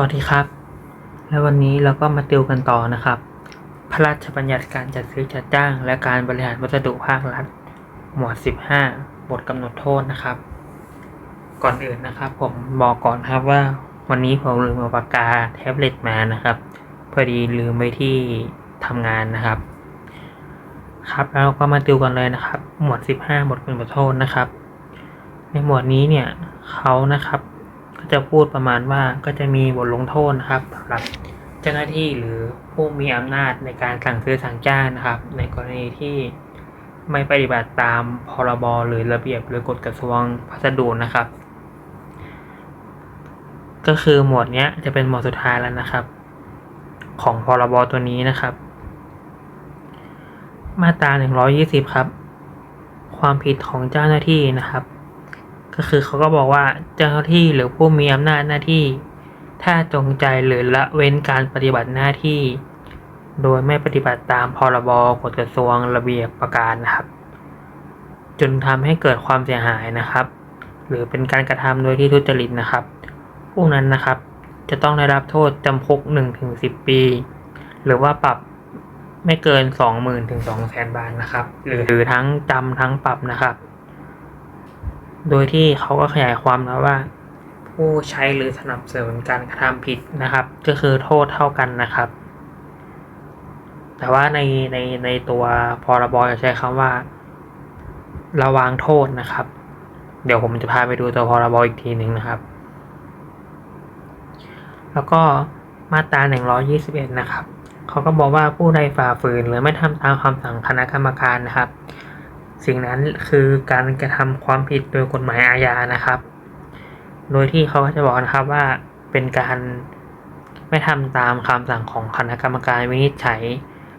วัสดีครับ และวันนี้เราก็มาติวกันต่อนะครับ พระราชบัญญัติการจัดซื้อจัดจ้าง และการบริหารวัสดุภาครัฐ หมวด 15 บทกำหนดโทษนะครับ ก่อนอื่นนะครับ ผมบอกก่อนครับว่า วันนี้ผมลืมเอาปากกาแท็บเล็ตมานะครับ พอดีลืมไว้ที่ทำงานนะครับ ครับแล้วก็มาติวกันเลยนะครับ หมวด 15 บทกำหนดโทษนะครับ ในหมวดนี้เนี่ยเขานะครับ จะพูดประมาณว่าก็จะมีบทลงโทษนะครับสำหรับเจ้าหน้าที่หรือผู้มีอำนาจในการสั่งซื้อสั่งจ้างนะครับ ในกรณีที่ไม่ปฏิบัติตามพรบหรือระเบียบหรือกฎกระทรวงพัสดุนะครับ ก็คือหมวดนี้จะเป็นหมวดสุดท้ายแล้วนะครับ ของพรบตัวนี้นะครับ มาตรา120 ครับ ความผิดของเจ้าหน้าที่นะครับ ก็คือเขาก็บอกว่าเจ้าหน้าที่หรือผู้มีอำนาจหน้าที่ ถ้าจงใจหรือละเว้นการปฏิบัติหน้าที่ โดยไม่ปฏิบัติตามพรบกฎกระทรวงระเบียบประการนะครับ จนทำให้เกิดความเสียหายนะครับ หรือเป็นการกระทำโดยที่ทุจริตนะครับพวกนั้นนะครับ จะต้องได้รับโทษจำคุก1ถึง10 ปี หรือว่าปรับไม่เกิน 20,000ถึง200,000 บาทนะครับ หรือหรือทั้งจำทั้งปรับนะครับ โดยที่เขาก็ขยายความนะว่า ผู้ใช้หรือสนับสนุนการกระทำผิดนะครับ ก็คือโทษเท่ากันนะครับ แต่ว่าในในในตัวพรบจะใช้คำว่า ระวางโทษนะครับ เดี๋ยวผมจะพาไปดูตัวพรบอีกทีหนึ่งนะครับ แล้วก็มาตรา 121 นะครับ เขาก็บอกว่าผู้ใดฝ่าฝืนหรือไม่ทำตามคำสั่งคณะกรรมการนะครับ สิ่งนั้นคือการกระทำความผิดโดยกฎหมายอาญานะครับ โดยที่เขาก็จะบอกนะครับว่าเป็นการไม่ทำตามคำสั่งของคณะกรรมการวินิจฉัย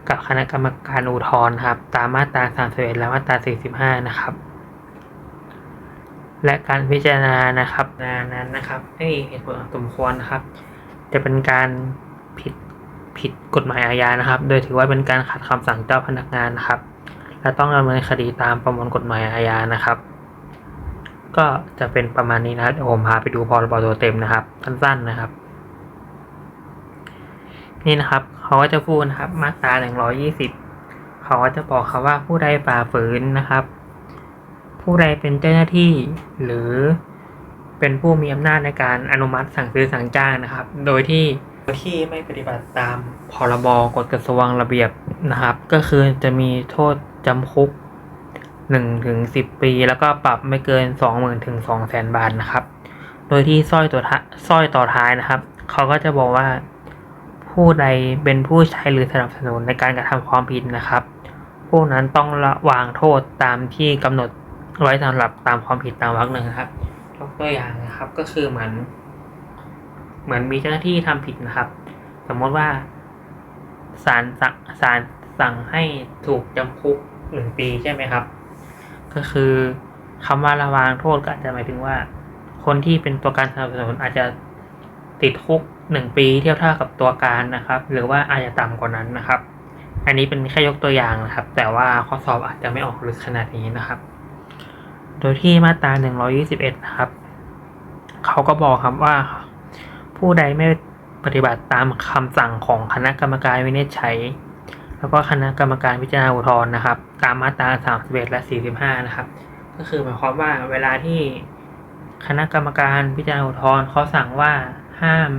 กับคณะกรรมการอุทธรณ์ครับ ตามมาตรา31และมาตรา45 นะครับ และการพิจารณานะครับนานั้นนะครับให้เหตุผลสมควรนะครับ จะเป็นการผิดผิดกฎหมายอาญานะครับ โดยถือว่าเป็นการขัดคำสั่งเจ้าพนักงานนะครับ และต้องดำเนินคดีตามประมวลกฎหมายอาญานะครับ ก็จะเป็นประมาณนี้นะครับเดี๋ยวผมพาไปดูพรบตัวเต็มนะครับ สั้นๆนะครับ นี่นะครับเขาก็จะพูดนะครับ มาตราหนึ่งร้อยี่สิบเขาก็จะบอกครับว่าผู้ใดฝ่าฝืนนะครับ ผู้ใดเป็นเจ้าหน้าที่หรือเป็นผู้มีอำนาจในการอนุมัติสั่งซื้อสั่งจ้างนะครับ โดยที่โดยที่ไม่ปฏิบัติตามพรบกฎกระทรวงระเบียบนะครับ ก็คือจะมีโทษ จำคุกหนึ่งถึงสิบปี แล้วก็ปรับไม่เกินสองหมื่นถึงสองแสนบาทนะครับ โดยที่สร้อยตัวสร้อยต่อท้ายนะครับ เขาก็จะบอกว่า ผู้ใดเป็นผู้ใช้หรือสนับสนุนในการกระทำความผิดนะครับ ผู้นั้นต้องระวางโทษตามที่กำหนดไว้สำหรับตามความผิดตามวรรคหนึ่งนะครับยกตัวอย่างนะครับก็คือเหมือน เหมือนมีเจ้าหน้าที่ทำผิดนะครับ สมมติว่าศาลสั่งศาล สั่งให้ถูกจำคุกหนึ่งปีใช่ไหมครับ ก็คือคำว่าระวางโทษก็อาจจะหมายถึงว่า คนที่เป็นตัวการสนับสนุนอาจจะติดคุกหนึ่งปีเทียบเท่ากับตัวการนะครับ หรือว่าอาจจะต่ำกว่านั้นนะครับ อันนี้เป็นแค่ยกตัวอย่างนะครับ แต่ว่าข้อสอบอาจจะไม่ออกลึกขนาดนี้นะครับ โดยที่มาตรา 121 นะครับเขาก็บอกครับว่า ผู้ใดไม่ปฏิบัติตามคำสั่งของคณะกรรมการวินิจฉัย แล้วก็คณะกรรมการพิจารณาอุทธรณ์นะครับ ตามมาตรา 31 และ 45 นะครับ ก็คือหมายความว่าเวลาที่คณะกรรมการพิจารณาอุทธรณ์เขาสั่งว่าห้าม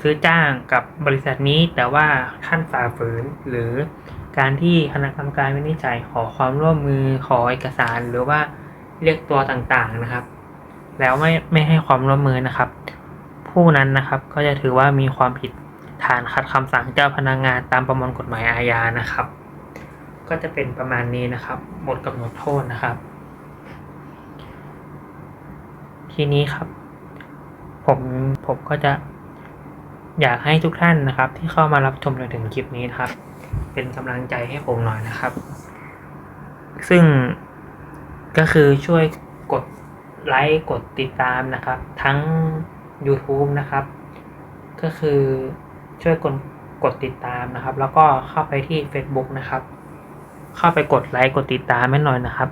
ซื้อจ้างกับบริษัทนี้ แต่ว่าท่านฝ่าฝืนหรือการที่คณะกรรมการวินิจฉัยขอความร่วมมือขอเอกสารหรือว่าเรียกตัวต่างๆนะครับ แล้วไม่ไม่ให้ความร่วมมือนะครับ ผู้นั้นนะครับก็จะถือว่ามีความผิด ฐานขัดคำสั่งเจ้าพนักงานตามประมวลกฎหมายอาญานะครับ ก็จะเป็นประมาณนี้นะครับบทกำหนดโทษนะครับ ทีนี้ครับ ผมผมก็จะอยากให้ทุกท่านนะครับ ที่เข้ามารับชมจนถึงคลิปนี้นครับ เป็นกำลังใจให้ผมหน่อยนะครับ ซึ่งก็คือช่วยกดไลค์กดติดตามนะครับ ทั้ง YouTube นะครับ ก็คือ ช่วยกดกดติดตามนะครับ แล้วก็เข้าไปที่ Facebook นะครับ เข้าไปกดไลค์กดติดตามให้หน่อยนะครับ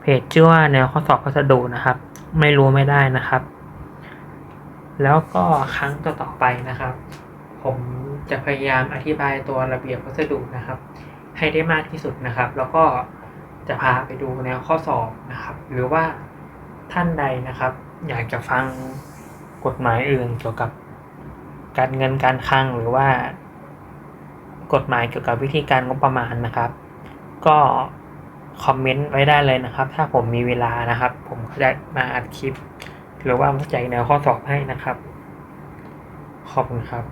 เพจชื่อว่าแนวข้อสอบพัสดุนะครับ ไม่รู้ไม่ได้นะครับ แล้วก็ครั้งต่อๆไปนะครับ ผมจะพยายามอธิบายตัวระเบียบวัสดุนะครับ ให้ได้มากที่สุดนะครับ แล้วก็จะพาไปดูแนวข้อสอบนะครับ หรือว่าท่านใดนะครับ อยากจะฟังกฎหมายอื่นเกี่ยวกับ การเงินการคลังหรือว่า กฎหมายเกี่ยวกับวิธีการงบประมาณนะครับ ก็คอมเมนต์ไว้ได้เลยนะครับ ถ้าผมมีเวลานะครับ ผมก็จะมาอัดคลิป หรือว่ามาแจกแนวข้อสอบให้นะครับ ขอบคุณครับ